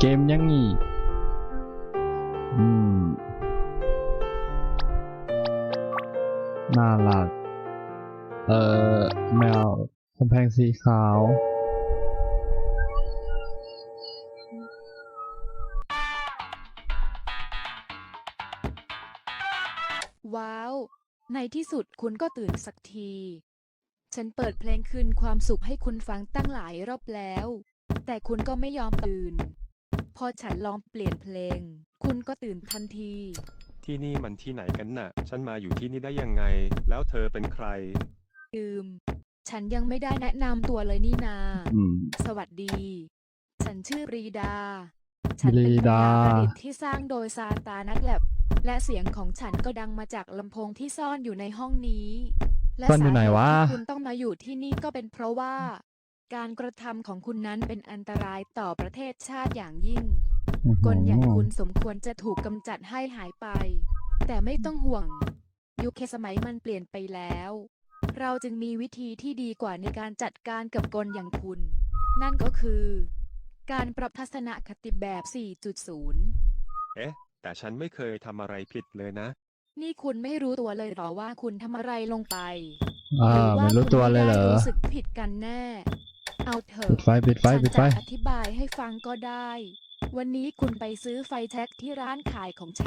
เกมยังอีกอืมน่ารัก เอ่อ แมวกำแพงสีขาว ว้าว ในที่สุดคุณก็ตื่นสักที ฉันเปิดเพลงคืนความสุขให้คุณฟังตั้งหลายรอบแล้ว แต่คุณก็ไม่ยอมตื่น พอฉันลองเปลี่ยนเพลง คุณก็ตื่นทันที ที่นี่มันที่ไหนกันน่ะ ฉันมาอยู่ที่นี่ได้ยังไง แล้วเธอเป็นใคร อืม ฉันยังไม่ได้แนะนำตัวเลยนี่นา อืม สวัสดี ฉันชื่อรีดา ฉันเป็นรีปัญดาญาประดิษฐ์ที่สร้างโดยซาตานักแลบและเสียงของฉันก็ดังมาจากลำโพงที่ซ่อนอยู่ในห้องนี้ และซ่อนอยู่ไหนวะ สาเหตุที่คุณต้องมาอยู่ที่นี่ก็เป็นเพราะว่า การกระทำของคุณนั้นเป็นอันตรายต่อประเทศชาติอย่างยิ่งกลอย่างคุณสมควรจะถูกกำจัดให้หายไป แต่ไม่ต้องห่วง ยุคสมัยมันเปลี่ยนไปแล้ว เราจึงมีวิธีที่ดีกว่าในการจัดการกับกลอย่างคุณ นั่นก็คือ การปรับทัศนคติแบบ 4.0 เอ๊ะ แต่ฉันไม่เคยทำอะไรผิดเลยนะ นี่คุณไม่รู้ตัวเลยเหรอว่าคุณทำอะไรลงไปอ่าหรือว่าไม่รู้คุณตัวเลยเหรอไม่ได้รู้สึกผิดกันแน่ เอาเถอะปิดไฟปิดไฟฉันปิดไฟ จะอธิบายให้ฟังก็ได้ วันนี้คุณไปซื้อไฟแท็กที่ร้านขายของช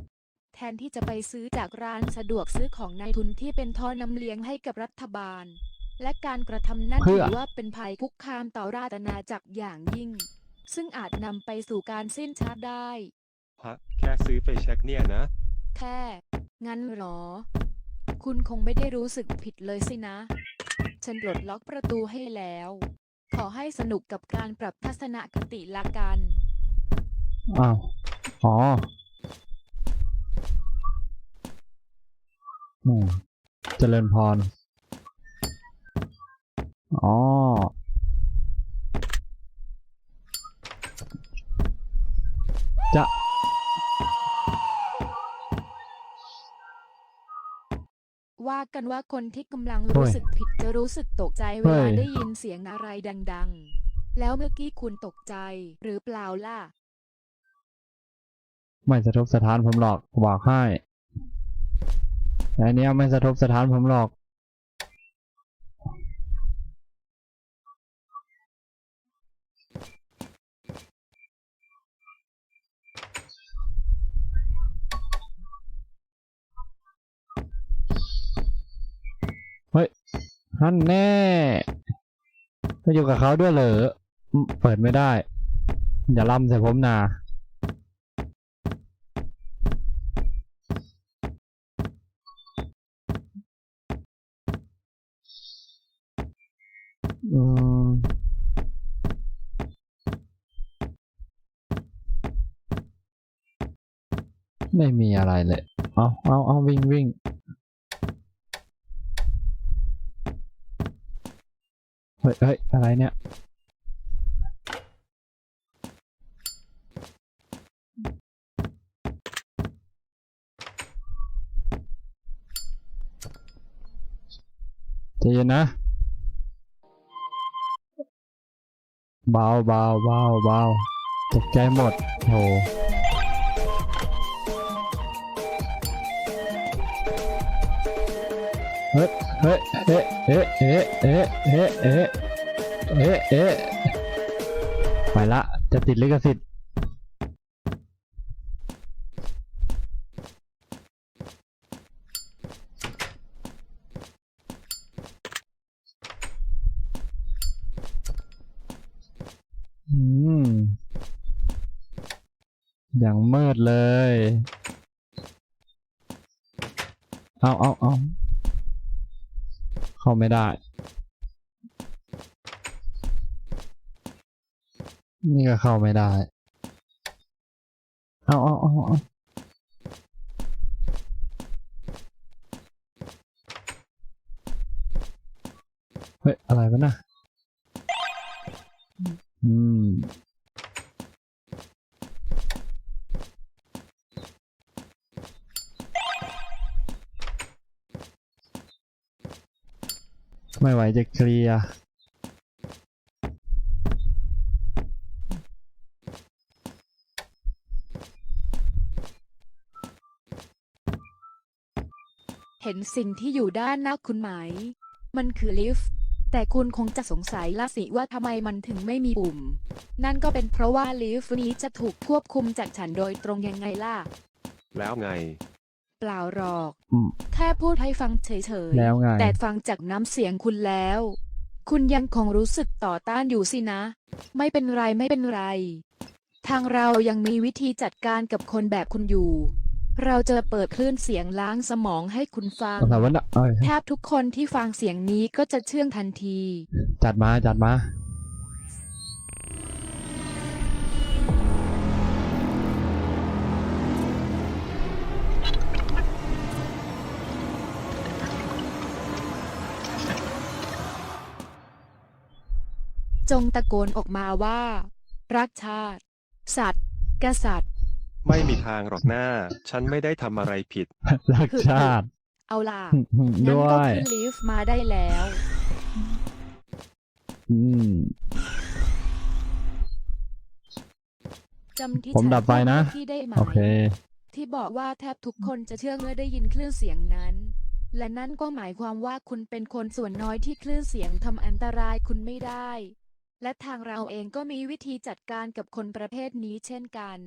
ำแทนที่จะไปซื้อจากร้านสะดวกซื้อของนายทุนที่เป็นท่อนำเลี้ยงให้กับรัฐบาล และการกระทำนั้นเพื่ถือ อว่าเป็นภัยคุกคามต่อราชอาณาจักรอย่างยิ่ง ซึ่งอาจนำไปสู่การสิ้นชาติได้ ฮะแค่ซื้อไฟแช็กเนี่ยนะ แค่ งั้นเหรอ คุณคงไม่ได้รู้สึกผิดเลยสินะ ฉันปลดล็อกประตูให้แล้ว ขอให้สนุกกับการปรับทัศนคติละกัน อ้าว อ๋ออืมเจริญพร อ๋อ จะ ว่ากันว่าคนที่กำลังเฮ้รู้ยสึกผิดจะรู้สึกตกใจเวเฮ้ลายได้ยินเสียงอะไรดัง ๆ แล้วเมื่อกี้คุณตกใจหรือเปล่าล่ะ ไม่สะทกสถานผมหรอกบอกให้แต่อันเนี้ยไม่สะทกสถานผมหรอก ฮันแน่มาอยู่กับเขาด้วยเหรอ เปิดไม่ได้ อย่าล่ำใส่ผมนาอืมไม่มีอะไรเลย เอาเอาเอาวิ่งวิ่ง ฮ้ยเฮ้ยอะไรเนี่ย ใจเย็นนะ เบาเบาเบาเบาตกใจหมดโห เฮ้เฮ้เอ๊ะเอ๊ะเอ๊ะเอ๊ะเอ๊ะเอ๊ะเอ๊ะเอ๊ะไปละจะติดลิขสิทธิ์อืมอย่างมืดเลย เอาเอาเอา เข้าไม่ได้ นี่ก็เข้าไม่ได้ เอาเอาเอาเอาเฮ้ย อะไรวะน่ะอืม ไม่ไหวจะเคลียเห็นสิ่งที่อยู่ด้านหน้าคุณไหม มันคือลิฟต์ แต่คุณคงจะสงสัยละสิว่าทำไมมันถึงไม่มีปุ่ม นั่นก็เป็นเพราะว่าลิฟต์นี้จะถูกควบคุมจากฉันโดยตรงยังไงล่ะ แล้วไง เปล่าหรอก อืม แค่พูดให้ฟังเฉยแล้วไง ๆ แต่ฟังจากน้ำเสียงคุณแล้ว คุณยังคงรู้สึกต่อต้านอยู่สินะ ไม่เป็นไรไม่เป็นไร ทางเรายังมีวิธีจัดการกับคนแบบคุณอยู่ เราจะเปิดคลื่นเสียงล้างสมองให้คุณฟังสถาวันน่ะเอ้ยแทบทุกคนที่ฟังเสียงนี้ก็จะเชื่องทันที จัดมาจัดมา จงตะโกนออกมาว่า รักชาติ สัตว์ กษัตริย์ ไม่มีทางหรอกหน้า ฉันไม่ได้ทำอะไรผิด รักชาติ เอาล่ะอืมงั้นด้วก็ย ขึ้นลิฟต์มาได้แล้ว อืม จำที่ผมฉัดับไฟนะพูดที่ได้ไหมโอเค ที่บอกว่าแทบทุกคนจะเชื่อเมื่อได้ยินคลื่นเสียงนั้น และนั่นก็หมายความว่าคุณเป็นคนส่วนน้อยที่คลื่นเสียงทำอันตรายคุณไม่ได้ และทางเราเองก็มีวิธีจัดการกับคนประเภทนี้เช่นกัน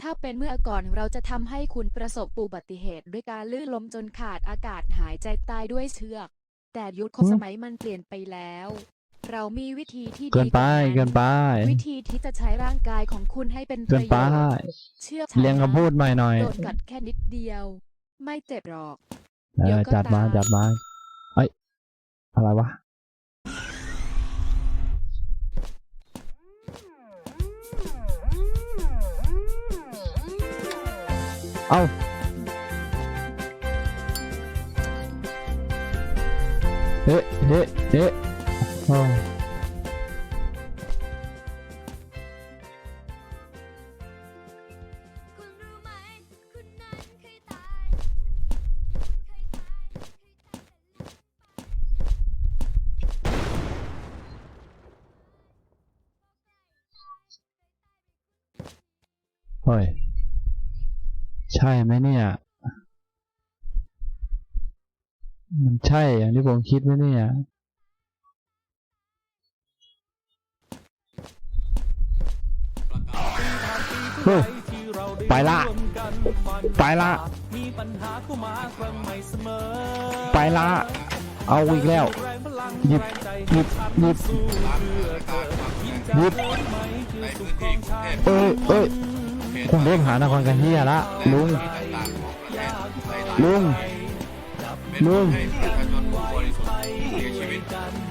ถ้าเป็นเมื่อก่อนเราจะทำให้คุณประสบอุบัติเหตุด้วยการลื่นล้มจนขาดอากาศหายใจตายด้วยเชือก แต่ยุคอืมสมัยมันเปลี่ยนไปแล้ว เรามีวิธีที่ดีเกินไปว่าเกินไป วิธีที่จะใช้ร่างกายของคุณให้เป็นปเกินระโยไปชน์เชื่อฉันเรียงคำพูดใหม่หน่อยโดนกัดแค่นิดเดียว ไม่เจ็บหรอกเอเดี๋ยวอก็จัดมาตายจัดมาเอ้ยอะไรวะ เอ้าเอ๊ะเใช่ไหมเนี่ย มันใช่อย่างที่ผมคิดไหมเนี่ยเฮ้ยไปละ ไปละมีปัญหาเข้ามาครั้งใหม่เสมอไปละ เอาอีกแล้ว หยิบ หยิบ หยิบสู้เออยิ่งจะหยิบ เอ้ยเอ้ย กรุงเทพหานครกันเฮียละลุง ลุง ลุง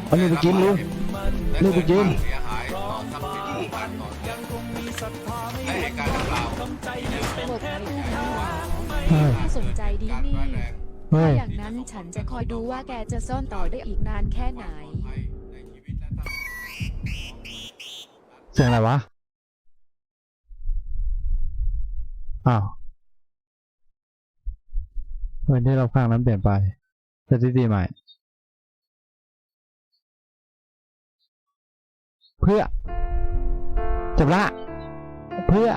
เอานี่ไปกินลุงนี่ไปกินหมดอะไรที่เฮ้ยน่าสนใจดีนี่เฮ้ถ้ายอย่างนั้นฉันจะคอยดูว่าแกจะซ่อนต่อได้อีกนานแค่ไหน เสียงอะไรวะ อ้าววันที่เราข้างนั้นเปลี่ยนไปสถิติใหม่ เพื่อจบละเพื่อ